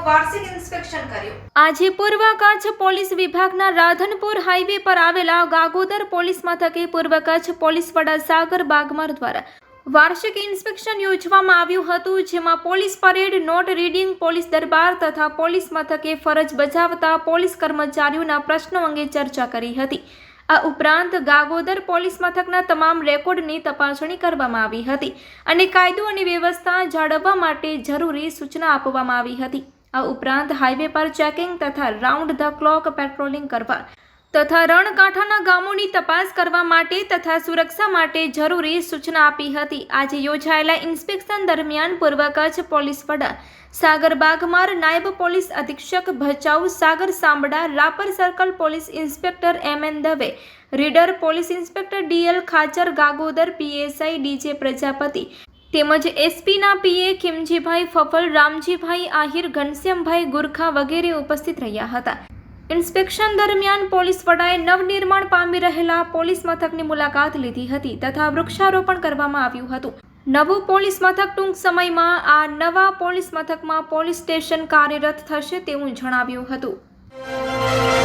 Inspection કર્યું. આજે પૂર્વ કચ્છ પોલીસ વિભાગના રાધનપુર હાઈવે પર આવેલા ગાગોદર પોલીસ મથકે પૂર્વ કચ્છ પોલીસ વડા સાગર બાગમાર દ્વારા વાર્ષિક ઇન્સ્પેક્શન યોજવામાં આવ્યું હતું, જેમાં police parade, note reading, police દરબાર તથા પોલીસ મથકે ફરજ બજાવતા પોલીસ કર્મચારીઓના પ્રશ્નો અંગે ચર્ચા કરી હતી. આ ઉપરાંત ગાગોદર પોલીસ મથકના તમામ રેકોર્ડની તપાસણી કરવામાં આવી હતી અને કાયદો અને વ્યવસ્થા જાળવવા માટે જરૂરી સૂચના આપવામાં આવી હતી. આ ઉપરાંત હાઈવે પર ચેકિંગ તથા રાઉન્ડ ધ ક્લોક પેટ્રોલિંગ કરવા તથા રણકાંઠાના ગામોની તપાસ કરવા માટે તથા સુરક્ષા માટે જરૂરી સૂચના આપી હતી. આજે યોજાયેલા ઇન્સ્પેક્શન દરમિયાન પૂર્વ કચ્છ પોલીસ વડા સાગર બાગમાર, નાયબ પોલીસ અધિક્ષક Bhachau, Sagar Sambda, Rapar circle police inspector M N Dave, reader police inspector DL Khachar, Gagodar PSI DJ Prajapati તેમજ એસપીના પીએ ખીમજીભાઈ ફફલ, રામજીભાઈ આહિર, ઘનશ્યામભાઈ ગુરખા વગેરે ઉપસ્થિત રહ્યા હતા. ઇન્સ્પેક્શન દરમિયાન પોલીસ વડાએ નવનિર્માણ પામી રહેલા પોલીસ મથકની મુલાકાત લીધી હતી તથા વૃક્ષારોપણ કરવામાં આવ્યું હતું. નવું પોલીસ મથક ટૂંક સમયમાં આ નવા પોલીસ મથકમાં પોલીસ સ્ટેશન કાર્યરત થશે તેવું જણાવ્યું હતું.